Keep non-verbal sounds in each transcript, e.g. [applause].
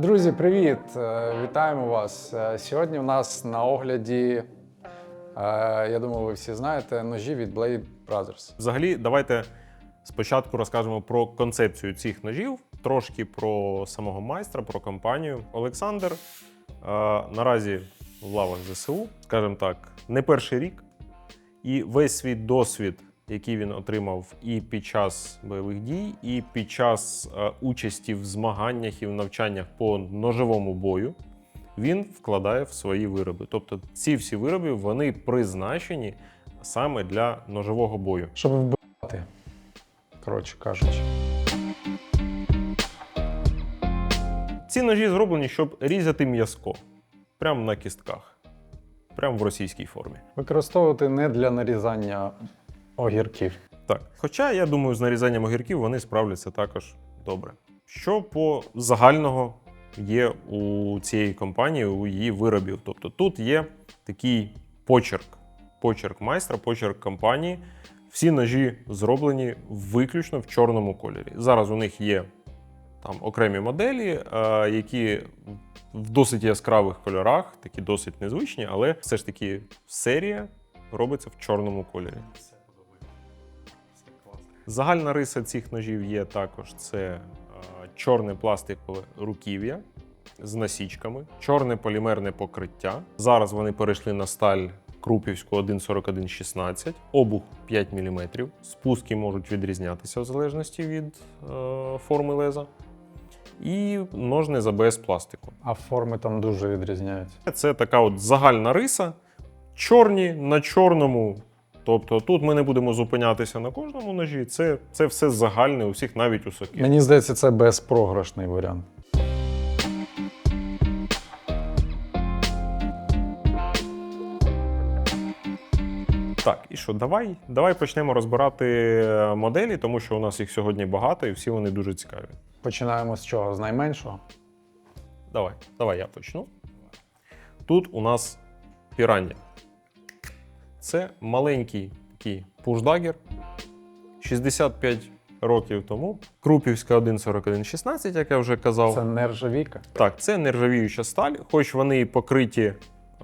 Друзі, привіт! Е, Вітаємо вас. Е, Сьогодні у нас на огляді, е, я думаю, ви всі знаєте, ножі від Blade Brothers. Взагалі, давайте спочатку розкажемо про концепцію цих ножів, трошки про самого майстра, про компанію. Олександр наразі в лавах ЗСУ, скажімо так, не перший рік, і весь свій досвід, який він отримав і під час бойових дій, і під час е, участі в змаганнях і в навчаннях по ножовому бою. Він вкладає в свої вироби. Тобто ці всі вироби вони призначені саме для ножового бою. Щоб вбивати, коротше кажучи. Ці ножі зроблені, щоб різати м'язко прямо на кістках, прямо в російській формі. Використовувати не для нарізання огірків. Так, хоча я думаю, з нарізанням огірків вони справляться також добре. Що по загального є у цієї компанії, у її виробів? Тобто тут є такий почерк, почерк майстра, почерк компанії. Всі ножі зроблені виключно в чорному кольорі. Зараз у них є там окремі моделі, е, які в досить яскравих кольорах, такі досить незвичні, але все ж таки серія робиться в чорному кольорі. Загальна риса цих ножів є також: це е, чорне пластикове руків'я з насічками, чорне полімерне покриття. Зараз вони перейшли на сталь Крупівську 14116, обух 5 мм. Спуски можуть відрізнятися в залежності від е, форми леза. І ножни з АБС пластику. А форми там дуже відрізняються. Це така от загальна риса. Чорні на чорному. Тобто тут ми не будемо зупинятися на кожному ножі. Це, це все загальне у всіх, навіть у сокирах. Мені здається, це безпрограшний варіант. Так, і що, давай, давай почнемо розбирати е, моделі, тому що у нас їх сьогодні багато і всі вони дуже цікаві. Починаємо з чого? З найменшого. Давай, давай я почну. Тут у нас пірання. Це маленький такий пушдагер. 65 років тому. Крупівська 14116, як я вже казав. Це нержавійка. Так, це нержавіюча сталь, хоч вони і покриті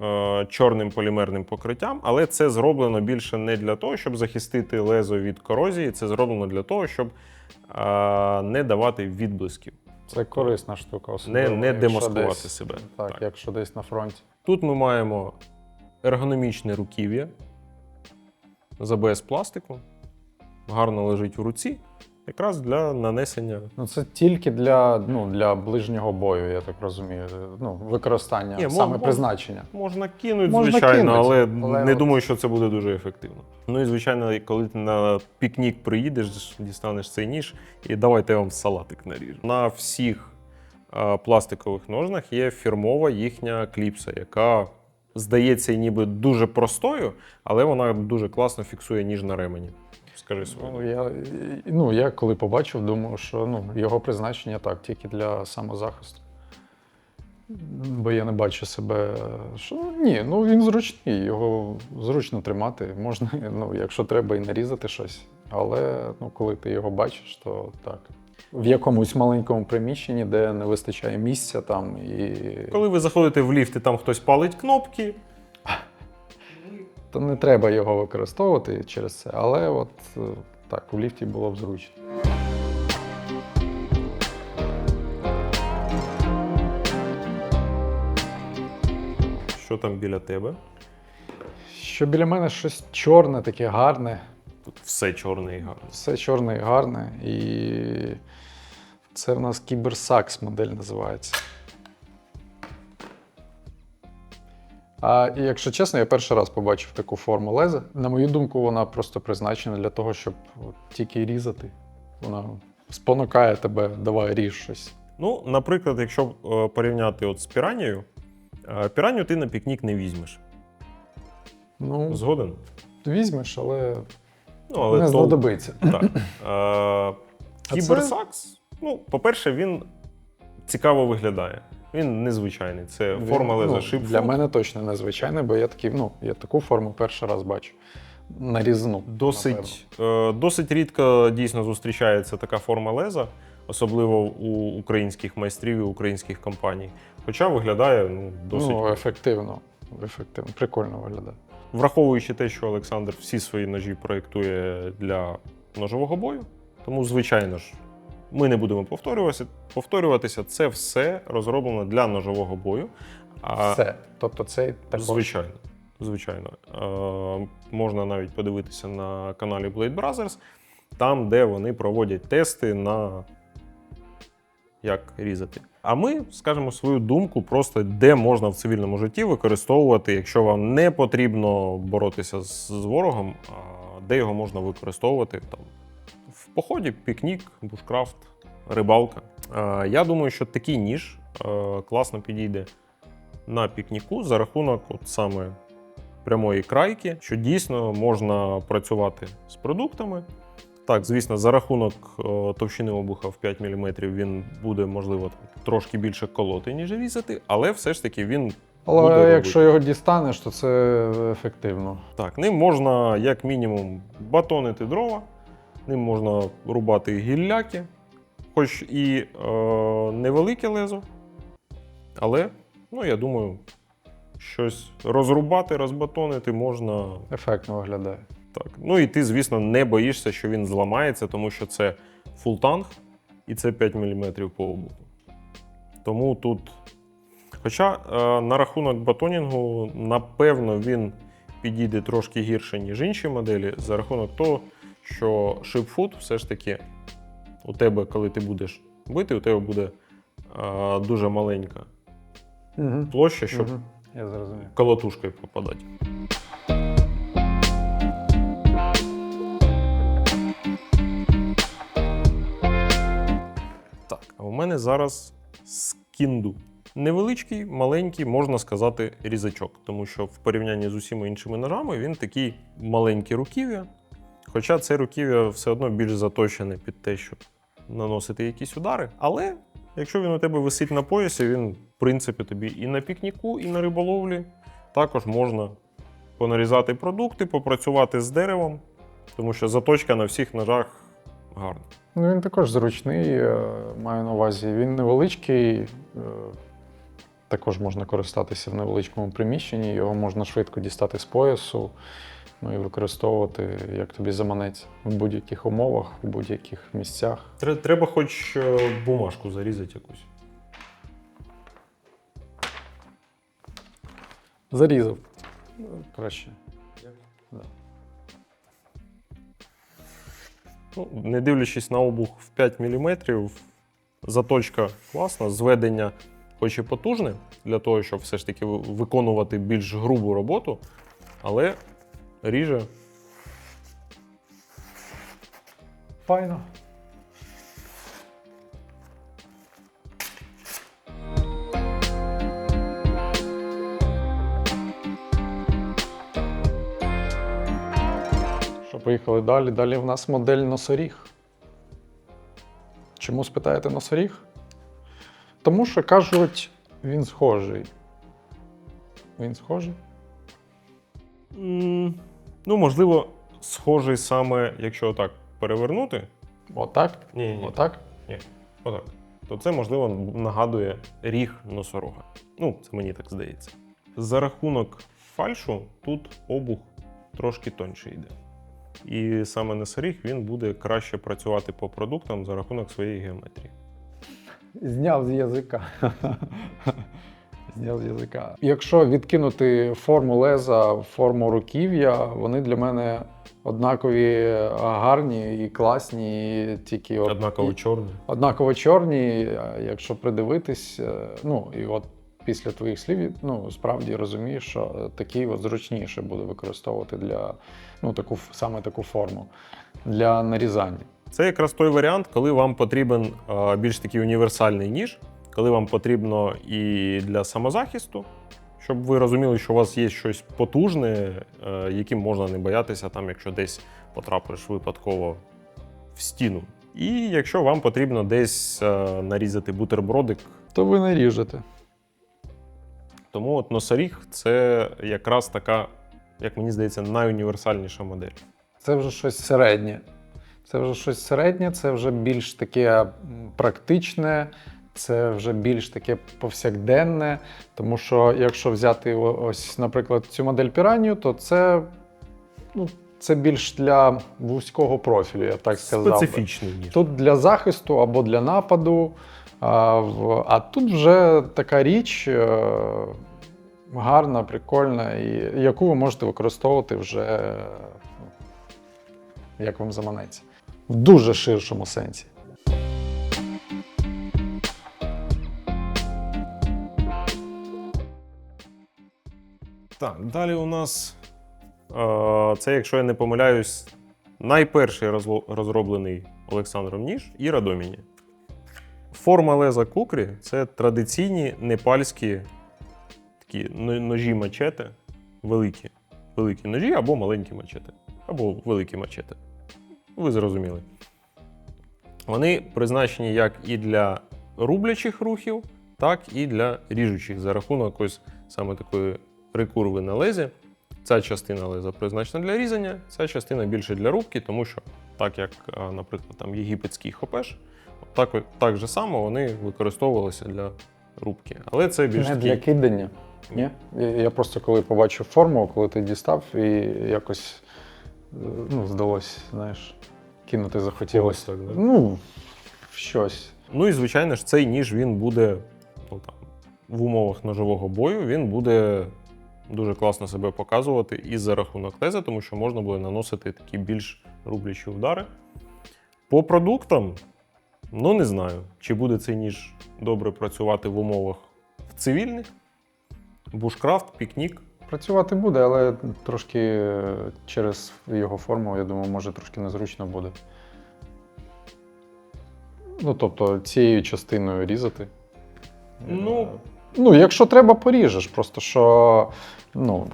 е, чорним полімерним покриттям, але це зроблено більше не для того, щоб захистити лезо від корозії, це зроблено для того, щоб е, не давати відблисків, Це корисна штука. особливо, не, не демаскувати десь- себе. Так, Так. якщо десь на фронті. Тут ми маємо ергономічне руків'я з АБС пластику, гарно лежить в руці, якраз для нанесення. Ну, це тільки для, ну, для ближнього бою, я так розумію. Ну, використання, Ні, саме мож- призначення. Можна кинути, Можна звичайно, кинуть, але, але не от- думаю, що це буде дуже ефективно. Ну і звичайно, коли ти на пікнік приїдеш, дістанеш цей ніж і давайте я вам салатик наріжу. На всіх е, пластикових ножнах є фірмова їхня кліпса, яка здається ніби дуже простою, але вона дуже класно фіксує ніж на ремені. Скажи своє. Ну, я, ну, я коли побачив, думав, що ну, його призначення так, тільки для самозахисту. Бо я не бачу себе. Що, ні, ну він зручний, його зручно тримати. Можна, ну, якщо треба, і нарізати щось. Але ну, коли ти його бачиш, то так. В якомусь маленькому приміщенні, де не вистачає місця там і. Коли ви заходите в ліфт і там хтось палить кнопки, То не треба його використовувати через це. Але от е, так, у ліфті було б зручно. що там біля тебе? Що біля мене щось чорне, таке гарне. Тут все чорне і гарне. Все чорне і гарне. І це в нас кіберсакс модель називається. А і якщо чесно, я перший раз побачив таку форму леза. На мою думку, вона просто призначена для того, щоб от тільки різати. Вона спонукає тебе, давай ріж щось. Ну, наприклад, якщо е, порівняти от з піранію, е, піранію ти на пікнік не візьмеш. Ну, Згоден? візьмеш, але, Ну, але не то- знадобиться. Так. [laughs] Е, Кіберсакс, ну, по-перше, він цікаво виглядає. Він незвичайний. Це форма Він, леза ну, шипфут. Для мене точно незвичайний, бо я такий, ну, я таку форму перший раз бачу. Нарізну. Досить, е, досить рідко дійсно зустрічається така форма леза. особливо у українських майстрів і українських компаній. Хоча виглядає ну, досить. Ну, ефективно. Ефективно, прикольно виглядає. Враховуючи те, що Олександр всі свої ножі проєктує для ножового бою, тому, звичайно ж, ми не будемо повторюватися. повторюватися. Це все розроблено для ножового бою. А, Все. Тобто цей також. Звичайно. Звичайно. Е, можна навіть подивитися на каналі Blade Brothers, там, де вони проводять тести на як різати. А ми скажемо свою думку, просто де можна в цивільному житті використовувати, якщо вам не потрібно боротися з, ворогом, де його можна використовувати там в поході, пікнік, бушкрафт, рибалка. Я думаю, що такий ніж е, класно підійде на пікніку за рахунок от саме прямої крайки, що дійсно можна працювати з продуктами. Так, звісно, за рахунок товщини обуха в 5 мм він буде, можливо, трошки більше колоти, ніж різати, але все ж таки він. Але буде якщо його дістанеш, то це ефективно. Так, ним можна, як мінімум, батонити дрова, ним можна рубати гілляки, хоч і е, невелике лезо, але, ну, я думаю, щось розрубати, розбатонити можна Ефектно виглядає. Так. Ну і ти, звісно, не боїшся, що він зламається, тому що це фултанг і це 5 мм по обуху. Тому тут. Хоча е, на рахунок батонінгу, напевно, він підійде трошки гірше, ніж інші моделі, за рахунок того, що шипфут все ж таки у тебе, коли ти будеш бити, у тебе буде е, дуже маленька Угу. площа, щоб Угу. Я колотушкою попадати. Мене зараз скінду. Невеличкий, маленький, можна сказати, різачок, тому що в порівнянні з усіма іншими ножами він такий маленький руків'я. Хоча це руків'я все одно більш заточене під те, щоб наносити якісь удари. Але якщо він у тебе висить на поясі, він, в принципі, тобі і на пікніку, і на риболовлі також можна понарізати продукти, попрацювати з деревом, тому що заточка на всіх ножах гарна. Ну, він також зручний, е, маю на увазі. Він невеличкий, е, також можна користатися в невеличкому приміщенні, його можна швидко дістати з поясу, ну і використовувати, як тобі заманеться, в будь-яких умовах, в будь-яких місцях. Треба хоч е, бумажку зарізати якусь. Зарізав. Краще. Ну, не дивлячись на обух в 5 мм, заточка класна, зведення хоч і потужне, для того, щоб все ж таки виконувати більш грубу роботу, але ріже Файно. Поїхали далі. Далі в нас модель носоріг. Чому спитаєте носоріг? Тому що кажуть, він схожий. Він схожий? М, Ну, можливо, схожий саме, якщо отак перевернути. Отак? Ні, ні, Отак? отак. То це, можливо, нагадує ріг носорога. Ну, це мені так здається. За рахунок фальшу тут обух трошки тоньше йде. І саме носоріг він буде краще працювати по продуктам за рахунок своєї геометрії. Зняв з язика. [laughs] Зняв з язика. Якщо відкинути форму леза, форму руків'я, вони для мене однакові гарні і класні, і тільки от, Однаково і- чорний. однаково чорні. Якщо придивитись, е, ну і от після твоїх слів, ну справді розумієш, що е, такий от зручніше буде використовувати для ну таку саме таку форму для нарізання. Це якраз той варіант, коли вам потрібен е, більш такий універсальний ніж, коли вам потрібно і для самозахисту, щоб ви розуміли, що у вас є щось потужне, е, яким можна не боятися, там, якщо десь потрапиш випадково в стіну. І якщо вам потрібно десь нарізати бутербродик, То ви не ріжете. Тому от носоріг це якраз така, як мені здається, найуніверсальніша модель. Це вже щось середнє. Це вже щось середнє, це вже більш таке практичне, це вже більш таке повсякденне. Тому що якщо взяти ось, наприклад, цю модель Piranha, то це, ну, це більш для вузького профілю, я так сказав. Специфічний ніж. Тут для захисту або для нападу. А, а тут вже така річ е, гарна, прикольна, і яку ви можете використовувати вже як вам заманеться. В дуже ширшому сенсі. Так, далі у нас е, це, якщо я не помиляюсь, найперший розроблений Олександром ніж і Радоміні. Форма леза кукрі це традиційні непальські такі ножі мачети, великі. Великі ножі або маленькі мачети, або великі мачети. Ви зрозуміли. Вони призначені як і для рублячих рухів, так і для ріжучих за рахунок ось саме такої рекурви на лезі. Ця частина леза призначена для різання, ця частина більше для рубки, тому що, так як, наприклад, там єгипетський хопеш, так, так же само вони використовувалися для рубки. Але це більш Не для кидання. Ні? Я- просто коли побачив форму, коли ти дістав, і якось е, ну, здалось, знаєш, кинути захотілося. Так, да? Ну, щось. Ну і звичайно ж, цей ніж він буде ну, там, в умовах ножового бою, він буде дуже класно себе показувати і за рахунок леза, тому що можна буде наносити такі більш рублячі удари. По продуктам, ну не знаю, чи буде цей ніж добре працювати в умовах в цивільних. Бушкрафт, пікнік. Працювати буде, але трошки е, через його форму, я думаю, може трошки незручно буде. Ну, тобто, цією частиною різати. Ну, ну, якщо треба, поріжеш. Просто що ну,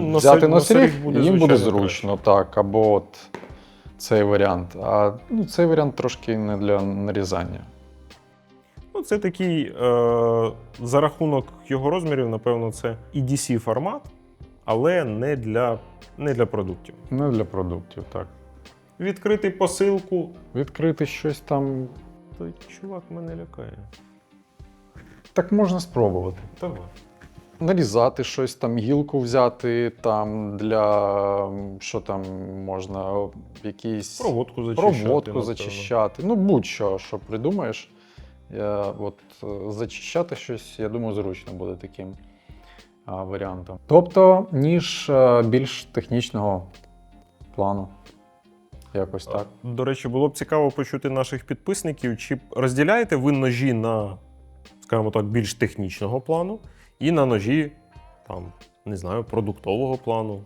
Ну, взяти носоріг- буде, їм буде зручно, так. Або от цей варіант. А ну, цей варіант трошки не для нарізання. Ну, це такий, е, за рахунок його розмірів, напевно, це EDC формат, але не для, не для продуктів. Не для продуктів, так. Відкрити посилку. Відкрити щось там, Той чувак мене лякає. так можна спробувати. Давай. нарізати щось, там гілку взяти, там для що там можна, якісь Проводку зачищати. проводку зачищати. Ну, будь-що, що придумаєш. Я, от, е, зачищати щось, я думаю, зручно буде таким а, варіантом. Тобто, ніж е, більш технічного плану. Якось так. До речі, було б цікаво почути наших підписників, чи розділяєте ви ножі на, скажімо так, більш технічного плану і на ножі, там, не знаю, продуктового плану.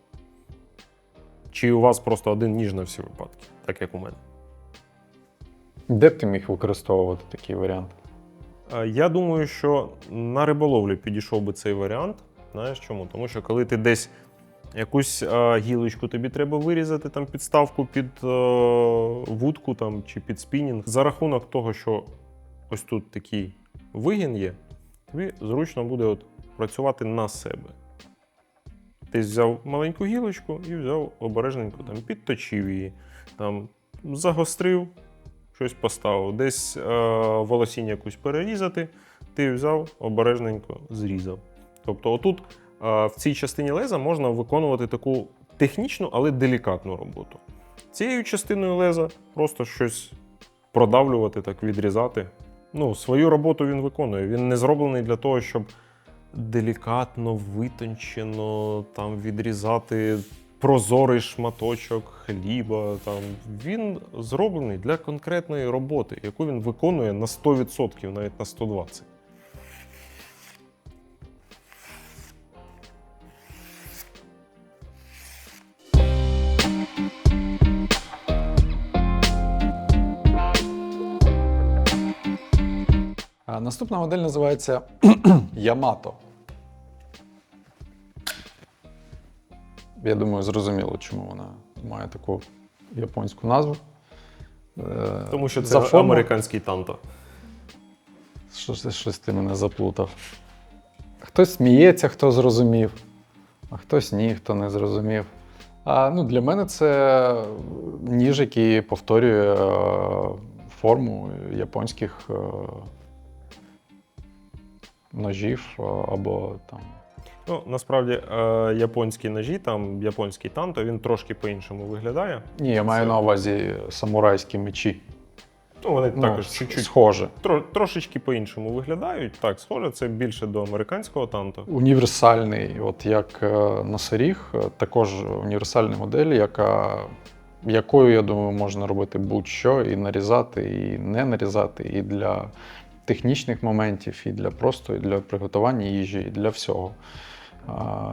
Чи у вас просто один ніж на всі випадки, так як у мене? Де б ти міг використовувати такий варіант? Е, Я думаю, що на риболовлю підійшов би цей варіант. Знаєш чому? Тому що коли ти десь якусь е, гілочку тобі треба вирізати, там підставку під е, вудку там, чи під спінінг, за рахунок того, що ось тут такий вигін є, тобі зручно буде от працювати на себе. Ти взяв маленьку гілочку і взяв обережненько, там, підточив її, там, загострив, щось поставив, десь е, волосінь якусь перерізати, ти взяв обережненько зрізав. Тобто, отут е, в цій частині леза можна виконувати таку технічну, але делікатну роботу. Цією частиною леза просто щось продавлювати, так відрізати. Ну, свою роботу він виконує. Він не зроблений для того, щоб делікатно, витончено там відрізати прозорий шматочок хліба. Там. Він зроблений для конкретної роботи, яку він виконує на 100%, навіть на 120%. А наступна модель називається [clears throat] Ямато. Я думаю, зрозуміло, чому вона має таку японську назву. Е, Тому що це за форму- американський танто. Що ж щось ти мене заплутав. Хтось сміється, хто зрозумів, а хтось ні, хто не зрозумів. А, ну, для мене це ніж, який повторює е, форму японських е, ножів е, або там. Ну, насправді, е, японські ножі, там японський танто, він трошки по-іншому виглядає. Ні, я маю Це- на увазі самурайські мечі. Ну, вони Ну, також чуть-чуть схоже. тро, трошечки по-іншому виглядають. Так, схоже, це більше до американського танто. Універсальний, от як е, носоріг, е, також універсальна модель, яка, якою, я думаю, можна робити будь-що і нарізати, і не нарізати, і для технічних моментів, і для просто і для приготування їжі, і для всього.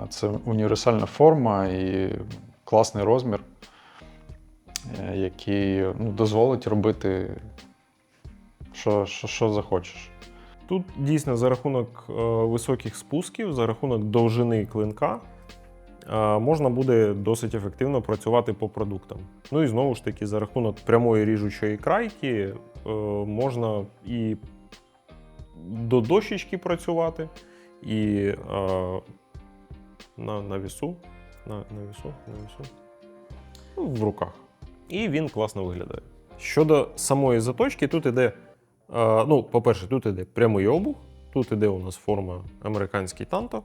Це універсальна форма і класний розмір, е, який ну, дозволить робити що, що, що захочеш. Тут дійсно за рахунок е, високих спусків, за рахунок довжини клинка, е, можна буде досить ефективно працювати по продуктам. Ну і знову ж таки, за рахунок прямої ріжучої крайки можна і до дощечки працювати, і на, на вісу. На, на вісу, на вісу. Ну, в руках. І він класно виглядає. Щодо самої заточки, тут іде Е, Ну, по-перше, тут іде прямий обух, тут іде у нас форма американський танто.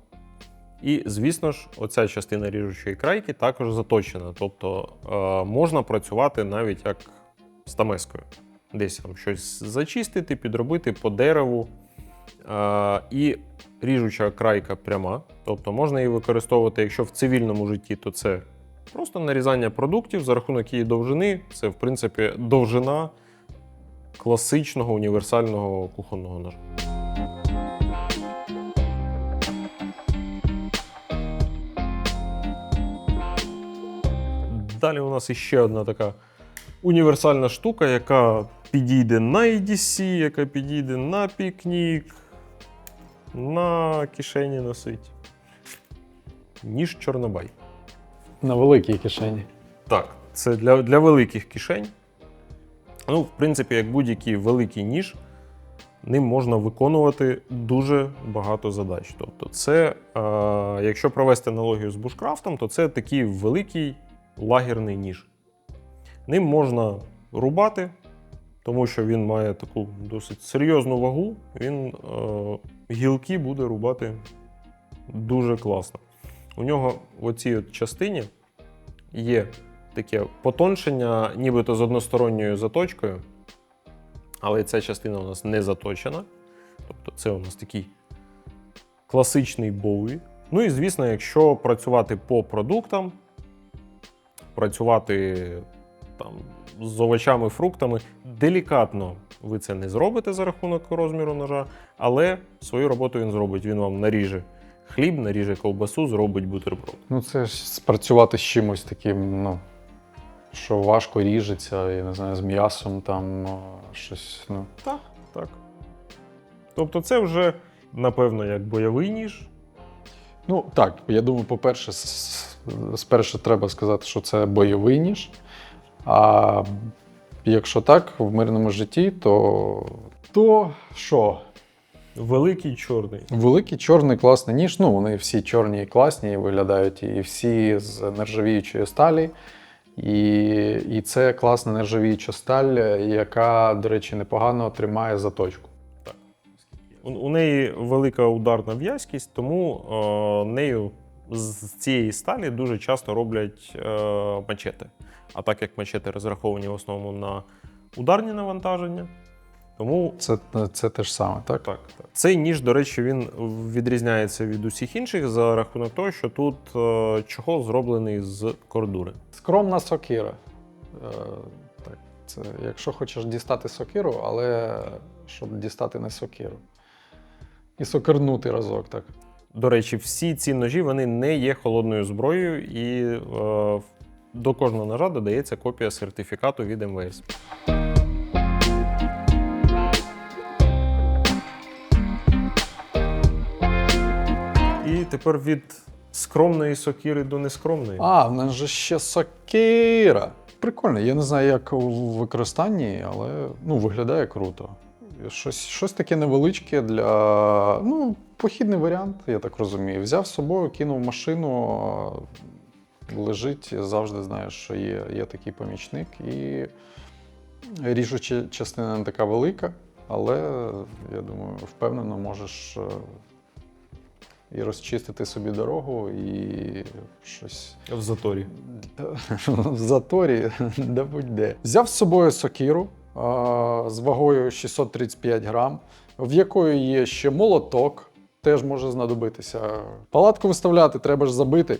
І, звісно ж, оця частина ріжучої крайки також заточена. Тобто е, можна працювати навіть як стамескою. Десь там щось зачистити, підробити по дереву. І ріжуча крайка пряма. Тобто можна її використовувати, якщо в цивільному житті, то це просто нарізання продуктів за рахунок її довжини. Це, в принципі, довжина класичного універсального кухонного ножа. Далі у нас іще одна така універсальна штука, яка підійде на EDC, яка підійде на пікнік, на кишені носить. Ніж Чорнобай. На великій кишені. Так, це для, для великих кишень. Ну, в принципі, як будь-який великий ніж, ним можна виконувати дуже багато задач. Тобто, це, е, якщо провести аналогію з бушкрафтом, то це такий великий лагерний ніж. Ним можна рубати, тому що він має таку досить серйозну вагу. Він е, гілки буде рубати дуже класно. У нього в оцій от частині є таке потоншення, нібито з односторонньою заточкою, але ця частина у нас не заточена. Тобто це у нас такий класичний боуї. Ну і звісно, якщо працювати по продуктам, працювати там, з овочами, фруктами, делікатно ви це не зробите за рахунок розміру ножа, але свою роботу він зробить. Він вам наріже хліб, наріже ковбасу, зробить бутерброд. Ну, це ж спрацювати з чимось таким, ну, що важко ріжеться, я не знаю, з м'ясом там щось. Ну. Так, так. Тобто, це вже, напевно, як бойовий ніж. ну, так, я думаю, по-перше, спершу треба сказати, що це бойовий ніж. А якщо так, в мирному житті, то. То що? Великий чорний. Великий чорний класний ніж. Ну, вони всі чорні і класні виглядають, і всі з нержавіючої сталі. І, і це класна нержавіюча сталь, яка, до речі, непогано тримає заточку. У, у неї велика ударна в'язкість, тому е, нею з цієї сталі дуже часто роблять е, мачети. А так як мачети розраховані в основному на ударні навантаження, тому Це, це те ж саме, так? Так, так. Цей ніж, до речі, він відрізняється від усіх інших за рахунок того, що тут е, чохол зроблений з кордури. Скромна сокира. Е, так, це, якщо хочеш дістати сокиру, але щоб дістати не сокиру. І сокирнути разок, так. До речі, всі ці ножі вони не є холодною зброєю, і е, до кожного ножа додається копія сертифікату від МВС. І тепер від скромної сокири до нескромної. А, в нас же ще сокира. Прикольно, я не знаю, як у використанні, але ну, виглядає круто. Щось, щось таке невеличке для. Ну, похідний варіант, я так розумію. Взяв з собою, кинув машину, лежить, завжди знаєш, що є, є такий помічник. І ріжуча частина не така велика, але я думаю, впевнено можеш е, і розчистити собі дорогу, і щось В заторі. [laughs] в заторі, де будь-де. Взяв з собою сокиру з вагою 635 грам, в якої є ще молоток, теж може знадобитися. Палатку виставляти, треба ж забити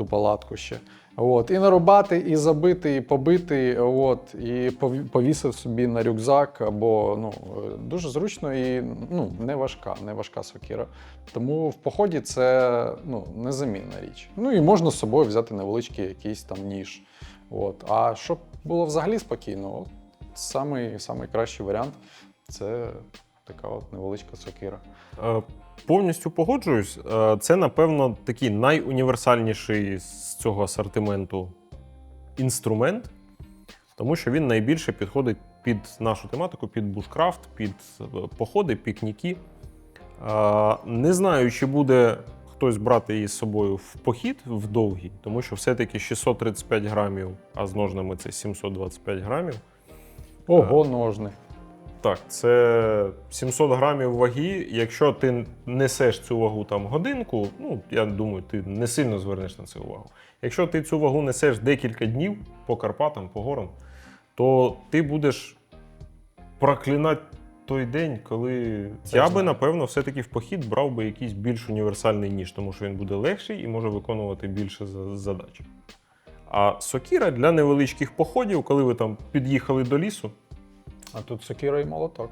ту палатку ще. От, і нарубати, і забити, і побити, от, і повісив собі на рюкзак, або ну, е, дуже зручно і ну, не важка, не важка сокира. Тому в поході це ну, незамінна річ. Ну і можна з собою взяти невеличкий якийсь там ніж. От. А щоб було взагалі спокійно, от, самий, самий кращий варіант це така от невеличка сокира. Повністю погоджуюсь. Е, Це, напевно, такий найуніверсальніший з цього асортименту інструмент, тому що він найбільше підходить під нашу тематику, під бушкрафт, під е, походи, пікніки. Е, Не знаю, чи буде хтось брати її з собою в похід в довгий, тому що все-таки 635 грамів, а з ножнами це 725 грамів. Ого, ножни. Так, це 700 грамів ваги. Якщо ти несеш цю вагу там годинку, ну я думаю, ти не сильно звернеш на це увагу. Якщо ти цю вагу несеш декілька днів по Карпатам, по горам, то ти будеш проклинати той день, коли Це я би, напевно, все-таки в похід брав би якийсь більш універсальний ніж, тому що він буде легший і може виконувати більше задач. А сокіра для невеличких походів, коли ви там під'їхали до лісу, А тут сокира і молоток.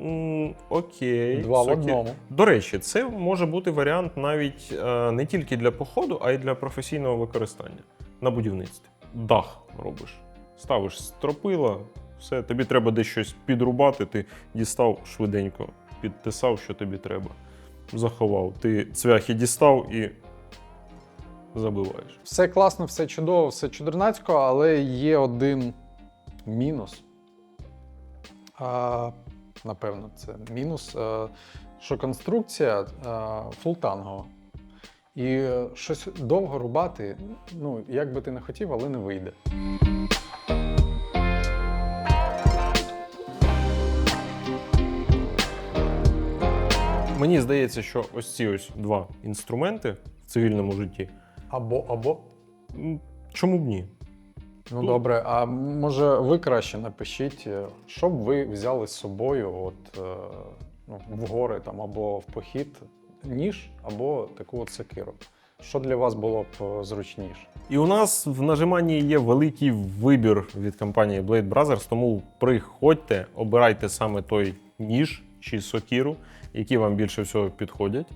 М, Окей. Два в одному. До речі, це може бути варіант навіть е, не тільки для походу, а й для професійного використання на будівництві. Дах робиш. Ставиш стропила, все, тобі треба десь щось підрубати, ти дістав швиденько, підтисав, що тобі треба. Заховав. Ти цвяхи дістав і забиваєш. Все класно, все чудово, все чудернацько, але є один мінус. А, напевно, це мінус, е, що конструкція фултангова. І е, щось довго рубати, ну, як би ти не хотів, але не вийде. Мені здається, що ось ці ось два інструменти в цивільному житті. Або, або. Чому б ні? Ну Тут- добре, а може ви краще напишіть, е, що б ви взяли з собою от, е, ну, в гори там, або в похід ніж, або таку от сокиру. Що для вас було б е, зручніше? І у нас в нажиманні є великий вибір від компанії Blade Brothers, тому приходьте, обирайте саме той ніж чи сокіру, які вам більше всього підходять.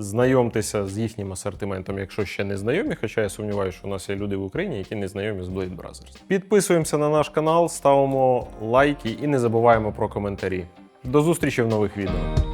Знайомтеся з їхнім асортиментом, якщо ще не знайомі, хоча я сумніваюся, що у нас є люди в Україні, які не знайомі з Blade Brothers. Підписуємося на наш канал, ставимо лайки і не забуваємо про коментарі. До зустрічі в нових відео.